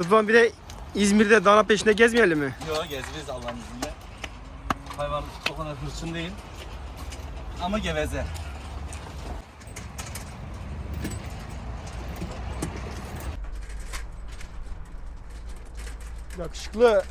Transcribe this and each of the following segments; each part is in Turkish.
Rıdvan bir de İzmir'de dana peşinde gezmeyelim mi? Yok gezeceğiz Allah'ın izniyle. Hayvan o kadar hırçın değil. Ama geveze. Yakışıklı.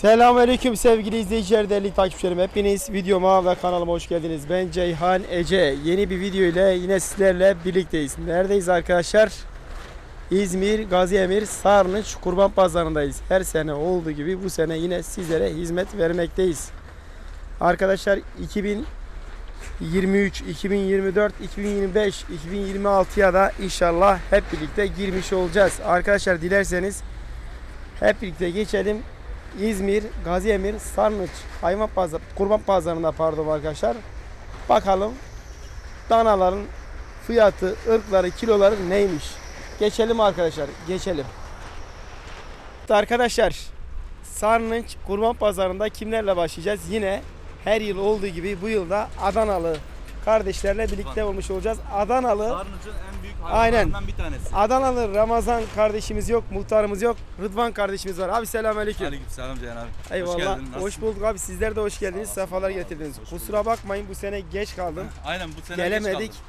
Selamünaleyküm sevgili izleyiciler, değerli takipçilerim. Hepiniz videoma ve kanalıma hoş geldiniz. Ben Ceyhan Ece. Yeni bir video ile yine sizlerle birlikteyiz. Neredeyiz arkadaşlar? İzmir, Gaziemir, Sarnıç Kurban Pazarı'ndayız. Her sene olduğu gibi bu sene yine sizlere hizmet vermekteyiz. Arkadaşlar 2023, 2024, 2025, 2026'ya da inşallah hep birlikte girmiş olacağız. Arkadaşlar dilerseniz hep birlikte geçelim. İzmir, Gaziemir, Sarnıç hayvan pazarı, kurban pazarında pardon arkadaşlar. Bakalım danaların fiyatı, ırkları, kiloları neymiş? Geçelim arkadaşlar, geçelim. Arkadaşlar, Sarnıç kurban pazarında kimlerle başlayacağız? Yine her yıl olduğu gibi bu yılda Adanalı kardeşlerle birlikte olmuş olacağız. Adanalı Sarnıcın en Aynen. bir tanesi. Adanalı Ramazan kardeşimiz yok, muhtarımız yok. Rıdvan kardeşimiz var. Abi selamünaleyküm. Aleykümselam Ceyhan abi. Eyvallah. Hoş Hoş, geldin. Nasılsın? bulduk abi. Sizler de hoş geldiniz. Sefalar getirdiniz. Hoş Kusura bakmayın bu sene geç kaldım. Aynen bu sene Gelemedik. geç kaldım.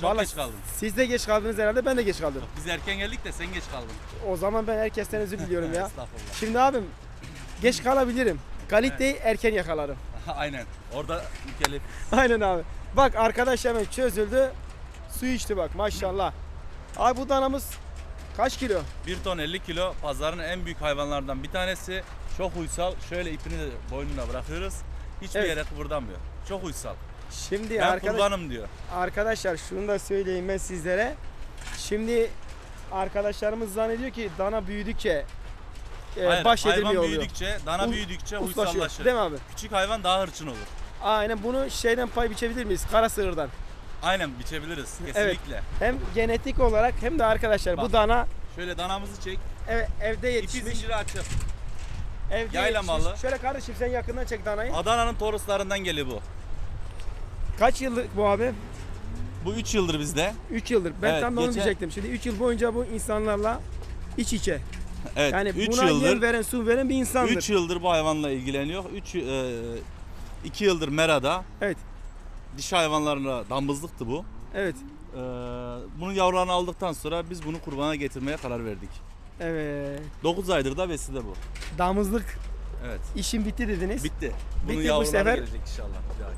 Çok Vallahi geç kaldım. Siz de geç kaldınız herhalde. Ben de geç kaldım. Biz erken geldik de sen geç kaldın. O zaman ben herkesten özür diliyorum ya. Estağfurullah. Şimdi abim geç kalabilirim. Kaliteyi erken yakalarım. Aynen. Orada mükellef. Aynen abi. Bak arkadaş hemen çözüldü. Su içti bak maşallah. Abi bu danamız kaç kilo? 1 ton 50 kilo pazarın en büyük hayvanlardan bir tanesi. Çok uysal. Şöyle ipini de boynuna bırakıyoruz. Hiçbir Evet. yere kıpırdamıyor. Çok uysal. Şimdi Ben arkadaş, kurbanım diyor. arkadaşlar şunu da söyleyeyim ben sizlere. Şimdi arkadaşlarımız zannediyor ki dana büyüdükçe e, Hayır, baş hayvan edilmiyor oluyor. büyüdükçe, dana U- büyüdükçe Uslaşıyor. uysallaşır. Değil mi abi? Küçük hayvan daha hırçın olur. Aynen bunu şeyden pay biçebilir miyiz? Kara sığırdan. Aynen biçebiliriz Evet. kesinlikle. Hem genetik olarak hem de arkadaşlar bu Bak. dana Şöyle danamızı çek. ev, evde İpi yetişmiş. zinciri açık. Evde yayla yetişmiş. malı. Şöyle kardeşim sen yakından çek danayı. Adana'nın toruslarından geliyor bu. Kaç yıllık bu abi? Bu 3 yıldır bizde. 3 yıldır. Ben Evet, tam da onu geçen- diyecektim. Şimdi 3 yıl boyunca bu insanlarla iç içe. Evet. Yani 3 buna yem yıldır veren, su veren bir insandır. 3 yıldır bu hayvanla ilgileniyor. 3 2 yıldır Mera'da. Evet. Dişi hayvanlarla damızlıktı bu. Evet. Ee, bunun yavrularını aldıktan sonra biz bunu kurbana getirmeye karar verdik. Evet. 9 aydır da beside bu. Damızlık Evet. işin bitti dediniz. Bitti. Bunun Bitti bu yavruları sefer. gelecek inşallah. Bir dahaki.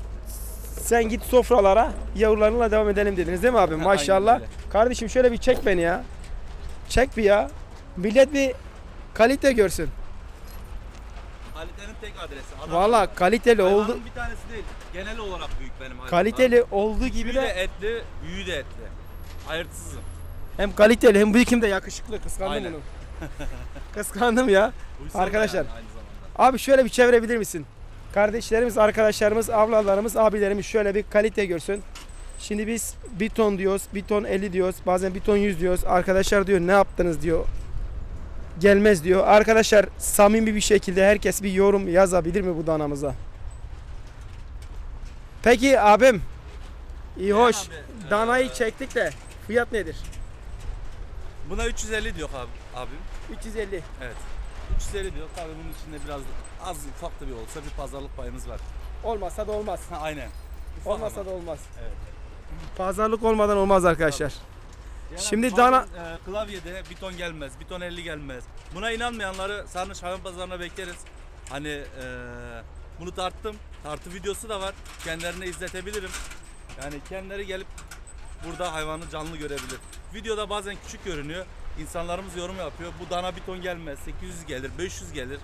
Sen git sofralara yavrularınla devam edelim dediniz değil mi abi? Maşallah. öyle. Kardeşim şöyle bir çek beni ya. Çek bir ya. Millet bir kalite görsün. Kalitenin tek adresi. Adana. Valla kaliteli Hayvanın oldu. bir tanesi değil. Genel olarak büyük benim hayvanlar. Kaliteli olduğu gibi Büyüğü de de etli, büyüğü de etli. Ayırtsızım. hem kaliteli hem hem de yakışıklı. Kıskandım Aynen. bunu. Kıskandım ya. Uysal Arkadaşlar. da yani aynı zamanda. Abi şöyle bir çevirebilir misin? Kardeşlerimiz, arkadaşlarımız, ablalarımız, abilerimiz şöyle bir kalite görsün. Şimdi biz bir ton diyoruz, bir ton 50 diyoruz, bazen bir ton 100 diyoruz. Arkadaşlar diyor ne yaptınız diyor. Gelmez diyor. Arkadaşlar samimi bir şekilde herkes bir yorum yazabilir mi bu danamıza? Peki abim. iyi hoş. abi, Danayı çektik de fiyat nedir? Buna 350 diyor abi, abim. 350. Evet. 350 diyor. Tabii bunun içinde biraz az ufak da bir olsa bir pazarlık payımız var. Olmazsa da olmaz. Ha, aynen. Ufak Olmazsa ama. da olmaz. Evet. Pazarlık olmadan olmaz arkadaşlar. Yani Şimdi bazen, dana- e, klavyede bir ton gelmez, bir ton 50 gelmez. Buna inanmayanları Sarnıç Hayvan Pazarı'na bekleriz. Hani e, bunu tarttım. Tartı videosu da var. Kendilerine izletebilirim. Yani kendileri gelip burada hayvanı canlı görebilir. Videoda bazen küçük görünüyor. İnsanlarımız yorum yapıyor. Bu dana bir ton gelmez. 800 gelir, 500 gelir.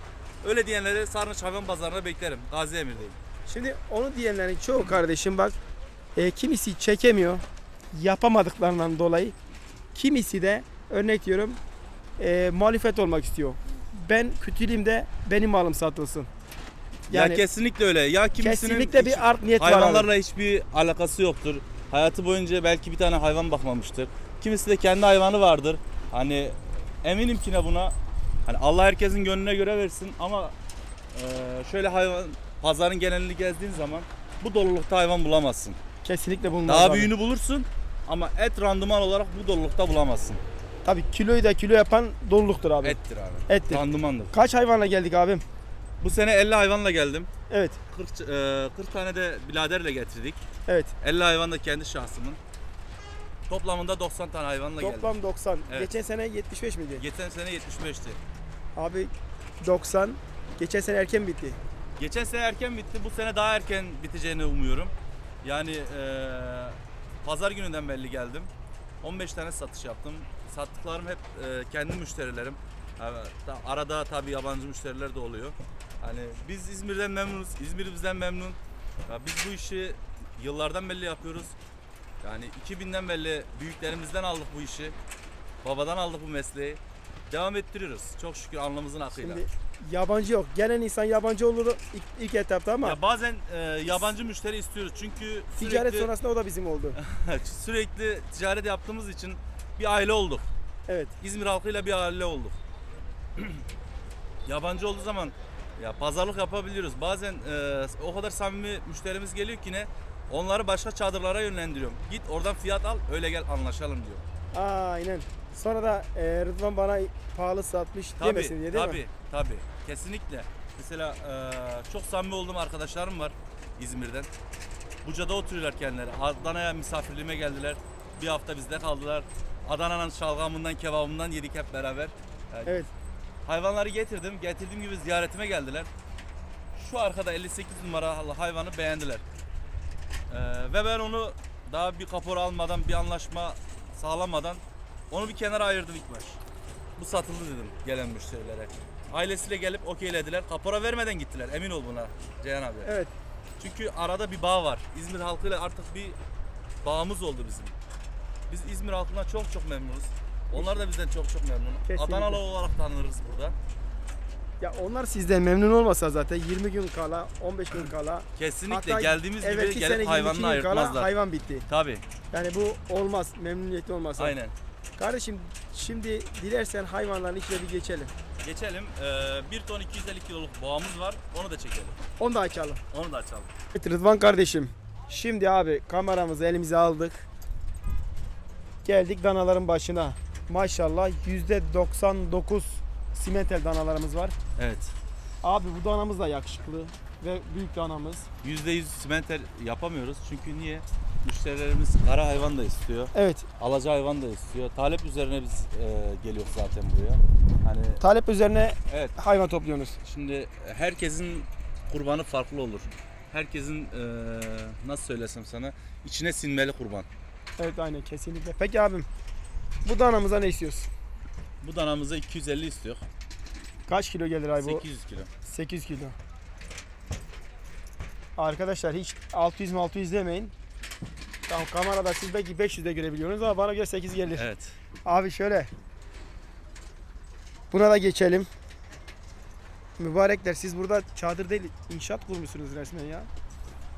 Öyle diyenleri Sarnıç Hayvan Pazarı'na beklerim. Gazi Emir'deyim. Şimdi onu diyenlerin çoğu kardeşim bak e, kimisi çekemiyor yapamadıklarından dolayı kimisi de örnek diyorum e, muhalefet olmak istiyor. ben kötüleyim de benim malım satılsın. Ya Yani kesinlikle öyle. Ya kimisinin kesinlikle bir art niyet var hayvanlarla hiçbir alakası yoktur. Hayatı boyunca belki bir tane hayvan bakmamıştır. Kimisi de kendi hayvanı vardır. Hani eminim ki ne buna. Hani Allah herkesin gönlüne göre versin ama e, şöyle hayvan pazarın genelini gezdiğin zaman bu dolulukta hayvan bulamazsın. Kesinlikle bulunmaz Daha büyüğünü bulursun ama et randıman olarak bu dolulukta bulamazsın. Tabii kiloyu da kilo yapan doluluktur abi. Ettir abi. Ettir. Randımandır. Kaç hayvanla geldik abim? Bu sene 50 hayvanla geldim. Evet. 40, e, 40 tane de biraderle getirdik. Evet. 50 hayvan da kendi şahsımın. Toplamında 90 tane hayvanla geldim. Toplam 90. Evet. Geçen sene 75 miydi? Geçen sene 75'ti. Abi 90. Geçen sene erken bitti. Geçen sene erken bitti. Bu sene daha erken biteceğini umuyorum. Yani eee, pazar gününden belli geldim. 15 tane satış yaptım. Sattıklarım hep eee, kendi müşterilerim. Arada tabii yabancı müşteriler de oluyor. Hani biz İzmir'den memnunuz. İzmir bizden memnun. Ya biz bu işi yıllardan belli yapıyoruz. Yani 2000'den belli büyüklerimizden aldık bu işi. Babadan aldık bu mesleği. Devam ettiriyoruz. Çok şükür alnımızın akıyla. Şimdi yabancı yok. Gelen insan yabancı olur ilk, ilk etapta ama Ya bazen e, yabancı müşteri istiyoruz çünkü ticaret sürekli, sonrasında o da bizim oldu. sürekli ticaret yaptığımız için bir aile olduk. Evet. İzmir halkıyla bir aile olduk. yabancı olduğu zaman ya pazarlık yapabiliyoruz. Bazen e, o kadar samimi müşterimiz geliyor ki ne onları başka çadırlara yönlendiriyorum. Git oradan fiyat al öyle gel anlaşalım diyor. Aynen. Sonra da e, Rıdvan bana pahalı satmış demesin diye değil tabii, mi? Tabii, kesinlikle. Mesela e, çok samimi olduğum arkadaşlarım var İzmir'den. Buca'da oturuyorlar kendileri. Adana'ya misafirliğime geldiler. Bir hafta bizde kaldılar. Adana'nın şalgamından, kebabından yedik hep beraber. Yani Evet. Hayvanları getirdim. Getirdiğim gibi ziyaretime geldiler. Şu arkada 58 numaralı hayvanı beğendiler. E, ve ben onu daha bir kapora almadan, bir anlaşma sağlamadan onu bir kenara ayırdım ilk baş. Bu satıldı dedim gelen müşterilere. Ailesiyle gelip okeylediler. Kapora vermeden gittiler. Emin ol buna Ceyhan abi. Evet. Çünkü arada bir bağ var. İzmir halkıyla artık bir bağımız oldu bizim. Biz İzmir halkından çok çok memnunuz. Onlar da bizden çok çok memnun. Kesinlikle. Adanalı olarak tanınırız burada. Ya onlar sizden memnun olmasa zaten 20 gün kala, 15 gün kala Kesinlikle geldiğimiz gibi evvelki sene gelip 22 hayvanını gün kala ayırtmazlar. hayvan bitti. Tabii. Yani bu olmaz. Memnuniyetli olmasa. Aynen. Kardeşim şimdi dilersen hayvanların içine bir geçelim. Geçelim. Ee, 1 ton 250 kiloluk boğamız var. Onu da çekelim. Onu da açalım. Onu da açalım. Evet Rıdvan kardeşim. Şimdi abi kameramızı elimize aldık. Geldik danaların başına. Maşallah %99 simentel danalarımız var. Evet. Abi bu danamız da yakışıklı ve büyük danamız. %100 simenter yapamıyoruz. Çünkü niye? Müşterilerimiz kara hayvan da istiyor. Evet. Alaca hayvan da istiyor. Talep üzerine biz e, geliyoruz zaten buraya. Hani Talep üzerine evet hayvan topluyorsunuz. şimdi herkesin kurbanı farklı olur. Herkesin e, nasıl söylesem sana içine sinmeli kurban. Evet aynen kesinlikle. Peki abim bu danamıza ne istiyorsun? Bu danamıza 250 istiyor. Kaç kilo gelir ay bu? 800 kilo. 8 kilo. Arkadaşlar hiç 600 600 demeyin. Tamam kamerada siz belki 500 de görebiliyorsunuz ama bana göre 8 gelir. Evet. Abi şöyle. Buna da geçelim. Mübarekler siz burada çadır değil inşaat kurmuşsunuz resmen ya.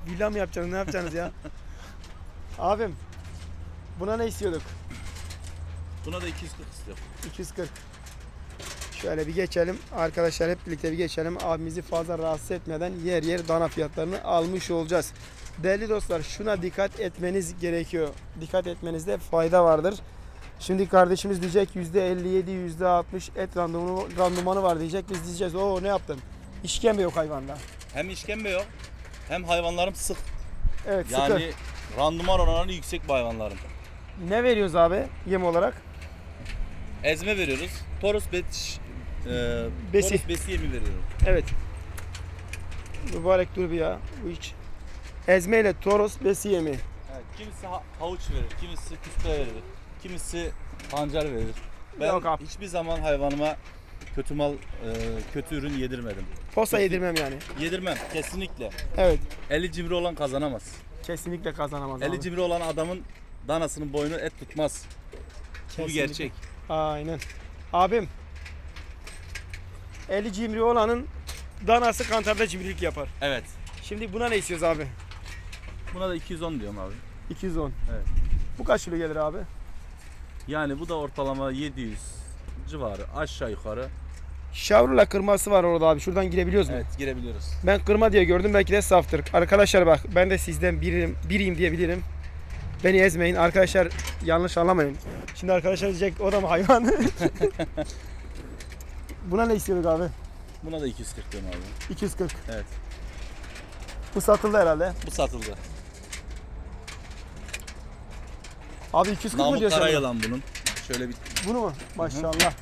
Villa mı yapacaksınız ne yapacaksınız ya? Abim buna ne istiyorduk? Buna da 240 istiyor. 240. Şöyle bir geçelim. Arkadaşlar hep birlikte bir geçelim. Abimizi fazla rahatsız etmeden yer yer dana fiyatlarını almış olacağız. Değerli dostlar şuna dikkat etmeniz gerekiyor. Dikkat etmenizde fayda vardır. Şimdi kardeşimiz diyecek %57, %60 et randımanı, randımanı var diyecek. Biz diyeceğiz o ne yaptın? İşkembe yok hayvanda. Hem işkembe yok hem hayvanlarım sık. Evet Yani sıkı. randıman oranı yüksek bu hayvanların. Ne veriyoruz abi yem olarak? Ezme veriyoruz. Toros bet, e, Besi. Toros besi yemi veriyorum. Evet. Mübarek dur bir ya. Bu hiç. Ezme ile toros besi yemi. Evet, kimisi ha- havuç verir, kimisi küfte verir, kimisi pancar verir. Ben Yok abi. hiçbir zaman hayvanıma kötü mal, e, kötü ürün yedirmedim. Peki. yedirmem yani. Yedirmem kesinlikle. Evet. Eli cimri olan kazanamaz. Kesinlikle kazanamaz Eli abi. cimri olan adamın danasının boynu et tutmaz. Bu Kesinlikle. gerçek. Aynen. Abim. 50 cimri olanın danası kantarda cimrilik yapar. Evet. Şimdi buna ne istiyoruz abi? Buna da 210 diyorum abi. 210. Evet. Bu kaç kilo gelir abi? Yani bu da ortalama 700 civarı aşağı yukarı. Şavrula kırması var orada abi. Şuradan girebiliyoruz mu? Evet girebiliyoruz. Ben kırma diye gördüm. Belki de saftır. Arkadaşlar bak ben de sizden biriyim, biriyim diyebilirim. Beni ezmeyin. Arkadaşlar yanlış anlamayın. Şimdi arkadaşlar diyecek o da mı hayvan? Buna ne istiyorduk abi? Buna da 240 diyorum abi. 240. Evet. Bu satıldı herhalde. Bu satıldı. Abi 240 mı Namık diyorsun? Karayalan bunun. Şöyle bir Bunu mu? Maşallah.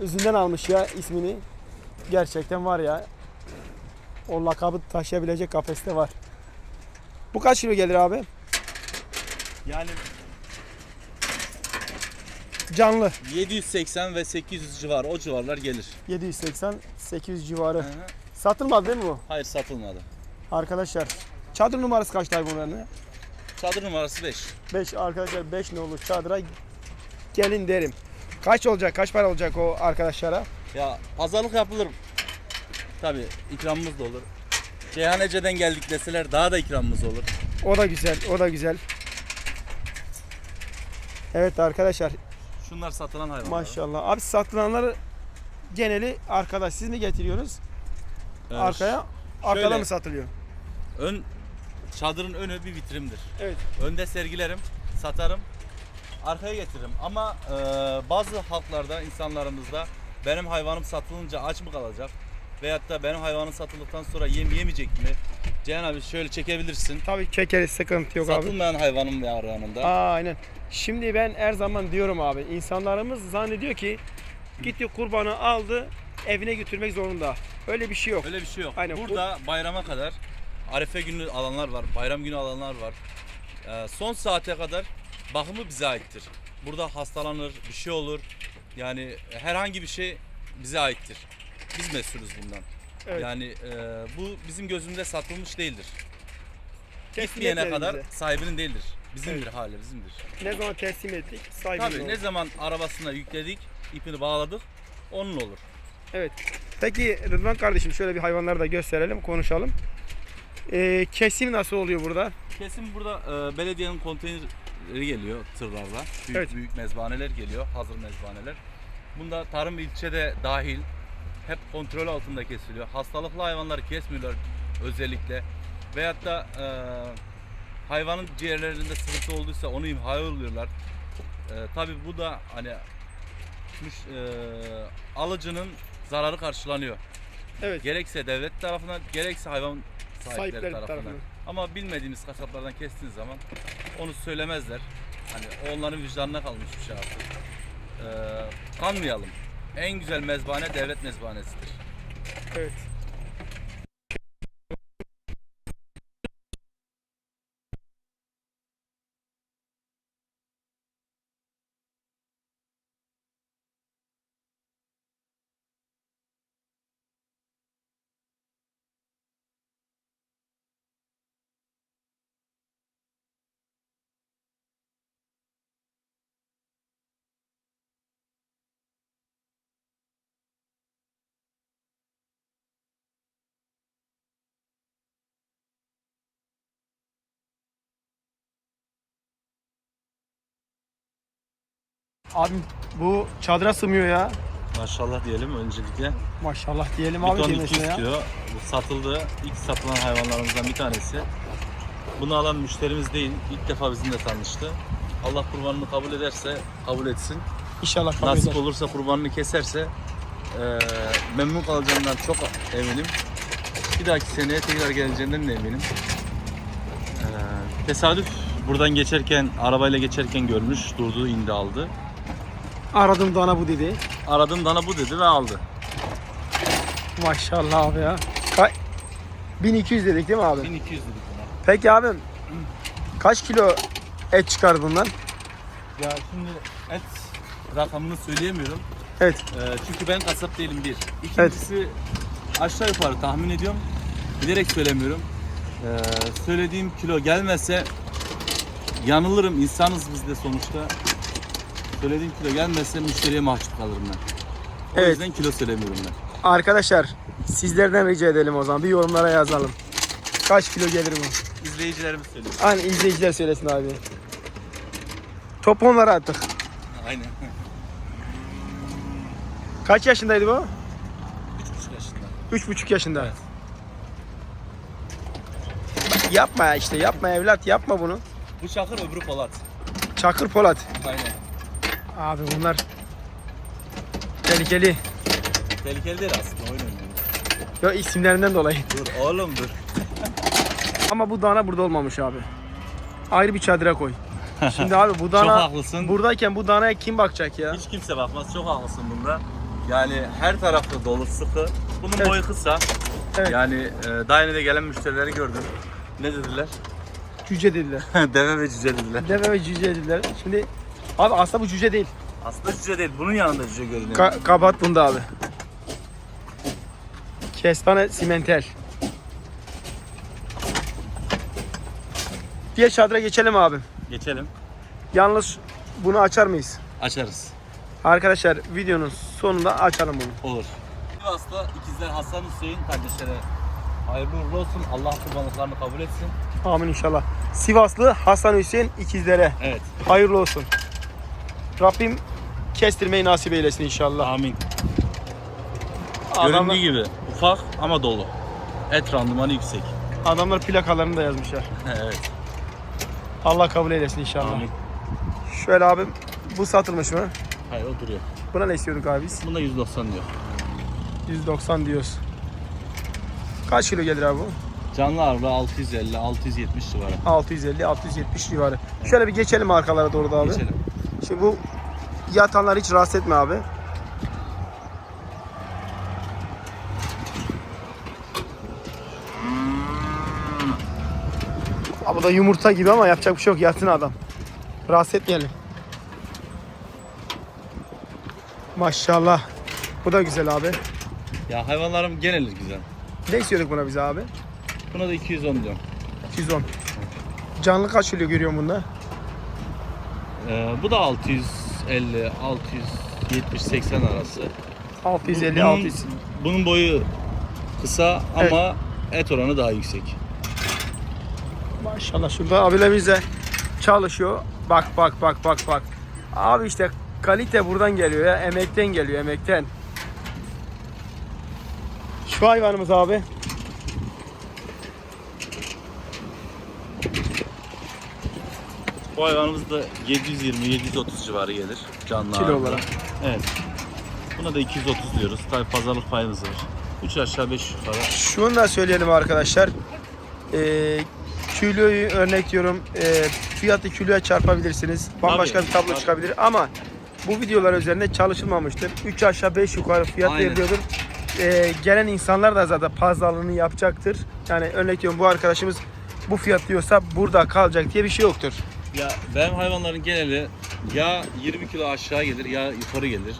Üzünden almış ya ismini. Gerçekten var ya. O lakabı taşıyabilecek kapasite var. Bu kaç kilo gelir abi? Yani Canlı. 780 ve 800 civarı o civarlar gelir. 780 800 civarı. Hı hı. Satılmadı değil mi bu? Hayır satılmadı. Arkadaşlar. Çadır numarası kaç tay bunların? Çadır numarası 5. 5 arkadaşlar 5 ne olur çadıra gelin derim. Kaç olacak? Kaç para olacak o arkadaşlara? Ya pazarlık yapılır. Tabi ikramımız da olur. Ceyhanece'den geldik deseler daha da ikramımız olur. O da güzel. O da güzel. Evet arkadaşlar Şunlar satılan hayvanlar. Maşallah. Abi satılanları geneli arkadaş siz mi getiriyorsunuz? Ee, Arkaya arkada şöyle. mı satılıyor? Ön çadırın önü bir vitrindir. Evet. Önde sergilerim, satarım, arkaya getiririm. Ama e, bazı halklarda, insanlarımızda benim hayvanım satılınca aç mı kalacak? Veyahut da benim hayvanım satıldıktan sonra yem yemeyecek mi? Cihan abi şöyle çekebilirsin. Tabii çekeriz sıkıntı yok abi. Satılmayan hayvanım var yanında. Aynen. Şimdi ben her zaman diyorum abi insanlarımız zannediyor ki gitti kurbanı aldı evine götürmek zorunda. Öyle bir şey yok. Öyle bir şey yok. Aynen. Burada bayrama kadar Arife günü alanlar var, bayram günü alanlar var. Ee, son saate kadar bakımı bize aittir. Burada hastalanır, bir şey olur. Yani herhangi bir şey bize aittir. Biz mesulüz bundan. Evet. Yani e, bu bizim gözümüzde satılmış değildir. Teslim Gitmeyene kadar sahibinin değildir. Bizimdir hali, bizimdir. Ne zaman teslim ettik sahibi Tabii ne zaman arabasına yükledik, ipini bağladık, onun olur. Evet. Peki Rıdvan kardeşim şöyle bir hayvanları da gösterelim konuşalım. Ee, kesim nasıl oluyor burada? Kesin burada e, belediyenin konteyneri geliyor tırlarla. Büyük Evet. büyük mezbahaneler geliyor, hazır mezbahaneler. Bunda tarım ilçede dahil hep kontrol altında kesiliyor. Hastalıklı hayvanları kesmiyorlar özellikle. Veyahut da e, hayvanın ciğerlerinde sıkıntı olduysa onu imha yolluyorlar. E, Tabi bu da hani e, alıcının zararı karşılanıyor. Evet. Gerekse devlet tarafından, gerekse hayvan sahipleri, Sahipleri tarafından. tarafından. Ama bilmediğimiz kasaplardan kestiğin zaman onu söylemezler. Hani onların vicdanına kalmış bir şey artık. Ee, kanmayalım. En güzel mezbahane devlet mezbahanesidir. Evet. Abim bu çadıra sığmıyor ya. Maşallah diyelim öncelikle. Maşallah diyelim abi ton demesine 200 ya. kilo. Bu satıldı. İlk satılan hayvanlarımızdan bir tanesi. Bunu alan müşterimiz değil. İlk defa bizimle tanıştı. Allah kurbanını kabul ederse kabul etsin. İnşallah kabul Nasip eder. olursa kurbanını keserse eee, memnun kalacağından çok eminim. Bir dahaki seneye tekrar geleceğinden de eminim. Eee, tesadüf buradan geçerken, arabayla geçerken görmüş, durdu, indi aldı. Aradım dana bu dedi. Aradım dana bu dedi ve aldı. Maşallah abi ya. Ka- 1200 dedik değil mi abi? 1200 dedik buna. Peki abim kaç kilo et çıkar bundan? Ya şimdi et rakamını söyleyemiyorum. Evet. Eee, çünkü ben kasap değilim bir. İkincisi aşağı yukarı tahmin ediyorum. Bilerek söylemiyorum. Eee, söylediğim kilo gelmezse yanılırım. İnsanız biz de sonuçta. Söylediğim kilo gelmezse müşteriye mahcup kalırım ben. O Evet. yüzden kilo söylemiyorum ben. Arkadaşlar sizlerden rica edelim o zaman. Bir yorumlara yazalım. Kaç kilo gelir bu? İzleyicilerimiz söylüyor. Hani izleyiciler söylesin abi. Top onlara attık. Aynen. Kaç yaşındaydı bu? 3,5 yaşında. Üç buçuk yaşında. Evet. Yapma ya işte yapma evlat yapma bunu. Bu Çakır öbürü Polat. Çakır Polat. Aynen. Abi bunlar tehlikeli. Tehlikeli değil aslında oyun oynuyor. Ya isimlerinden dolayı. Dur oğlum dur. Ama bu dana burada olmamış abi. Ayrı bir çadıra koy. Şimdi abi bu Çok dana haklısın. buradayken bu danaya kim bakacak ya? Hiç kimse bakmaz. Çok haklısın bunda. Yani her tarafı dolu sıkı. Bunun Evet. boyu kısa. Evet. Yani e, daha yeni de gelen müşterileri gördüm. Ne dediler? Cüce dediler. Deve ve cüce dediler. Deve ve cüce dediler. Şimdi abi aslında bu cüce değil. Aslında cüce değil. Bunun yanında cüce görünüyor. Ka- kabahat bunda abi. Kestane simentel. Diğer çadıra geçelim abi. Geçelim. Yalnız bunu açar mıyız? Açarız. Arkadaşlar videonun sonunda açalım bunu. Olur. Sivas'ta ikizler Hasan Hüseyin kardeşlere hayırlı uğurlu olsun. Allah kurbanlıklarını kabul etsin. Amin inşallah. Sivaslı Hasan Hüseyin ikizlere Evet. hayırlı olsun. Rabbim kestirmeyi nasip eylesin inşallah. Amin. Adamlar, Göründüğü gibi ufak ama dolu. Et randımanı yüksek. adamlar plakalarını da yazmışlar. evet. Allah kabul eylesin inşallah. Amin. Şöyle abim bu satılmış mı? Hayır o duruyor. Buna ne istiyorduk abi biz? Bunda 190 diyor. 190 diyoruz. Kaç kilo gelir abi bu? Canlı ağırlığı 650 670 civarı. 650 670 civarı. Şöyle bir geçelim arkalara doğru da abi. Geçelim. Şimdi bu yatanlar hiç rahatsız etme abi. Abi da yumurta gibi ama yapacak bir şey yok. Yatın adam. Rahatsız etmeyelim. Maşallah. Bu da güzel abi. Ya hayvanlarım geneli güzel. Ne istiyorduk buna biz abi? Buna da 210 diyorum. 210. Canlı kaç kilo görüyorum bunda? Ee, bu da 650 670 80 arası. 650 bunun, 600. bunun boyu kısa ama et oranı daha yüksek. Maşallah şurada abilerimiz de çalışıyor. Bak bak bak bak bak. Abi işte kalite buradan geliyor ya. Emekten geliyor emekten. Şu hayvanımız abi. Bu hayvanımız da 720-730 civarı gelir canlı Kilo olarak. Evet. Buna da 230 diyoruz. Tabii pazarlık payımız var. 3 aşağı 5 yukarı. Şunu da söyleyelim arkadaşlar. Ee, kiloyu örnek diyorum. ee, fiyatı kiloya çarpabilirsiniz. Bambaşka Tabii, bir tablo tabii. çıkabilir ama bu videolar üzerinde çalışılmamıştır. 3 aşağı 5 yukarı fiyat Aynen. veriliyordur. Ee, gelen insanlar da zaten pazarlığını yapacaktır. Yani örnek diyorum bu arkadaşımız bu fiyat diyorsa burada kalacak diye bir şey yoktur. Ya benim hayvanların geneli ya 20 kilo aşağı gelir ya yukarı gelir.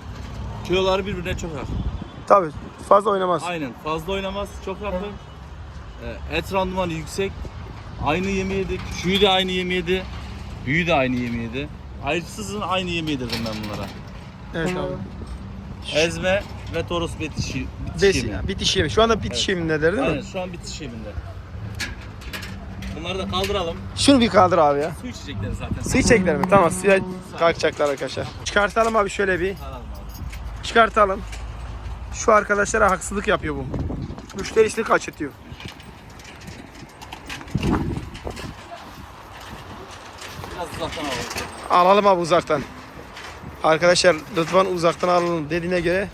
Kiloları birbirine çok yakın. Tabii fazla oynamaz. Aynen fazla oynamaz çok yakın. Ee, Et randımanı yüksek. Aynı yemi yedi. Küçüğü de aynı yemi yedi. Büyüğü de aynı yemi yedi. Ayrıtsızın aynı yemi yedirdim ben bunlara. Evet abi. Ezme ve toros bitişi, bitiş Bes, yemi. bitiş yemi. Şu anda bitiş Evet. yemindedir değil Aynen mi? şu an bitiş yeminde. Bunları da kaldıralım. Şunu bir kaldır abi ya. Su içecekleri zaten. Su içecekler mi? Tamam suya kalkacaklar arkadaşlar. Çıkartalım abi şöyle bir. Çıkartalım. Şu arkadaşlara haksızlık yapıyor bu. Müşterisini kaçırtıyor. Biraz uzaktan alalım. Alalım abi uzaktan. Arkadaşlar Rıdvan uzaktan alalım dediğine göre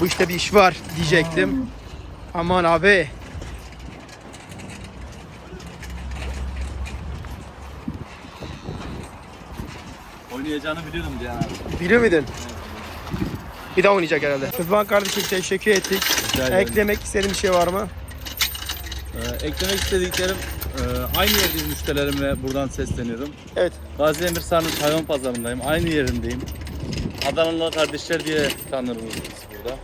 bu işte bir iş var diyecektim. Aman abi. Oynayacağını biliyordum diye abi. Biliyor muydun? Bir daha oynayacak herhalde. Rıdvan kardeşim teşekkür ettik. Rica ederim. Eklemek istediğin bir şey var mı? Ee, eklemek istediklerim e, aynı yerdeyiz müşterilerime buradan sesleniyorum. Evet. Gazi Emir Sarnıç hayvan pazarındayım. Aynı yerindeyim. Adanalı kardeşler diye tanırız biz burada.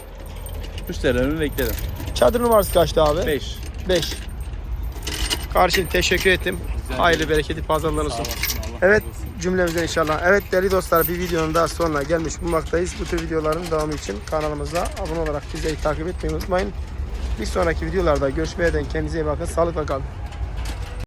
Müşterilerimi beklerim. Çadır numarası kaçtı abi? 5. 5. Kardeşim teşekkür ettim. Rica Hayırlı bereketli pazarlar olsun. Olasın. Evet. Cümlemize inşallah. Evet değerli dostlar bir videonun daha sonuna gelmiş bulunmaktayız. Bu tür videoların devamı için kanalımıza abone olarak bizi takip etmeyi unutmayın. Bir sonraki videolarda görüşmeye dek kendinize iyi bakın. Sağlıkla kalın.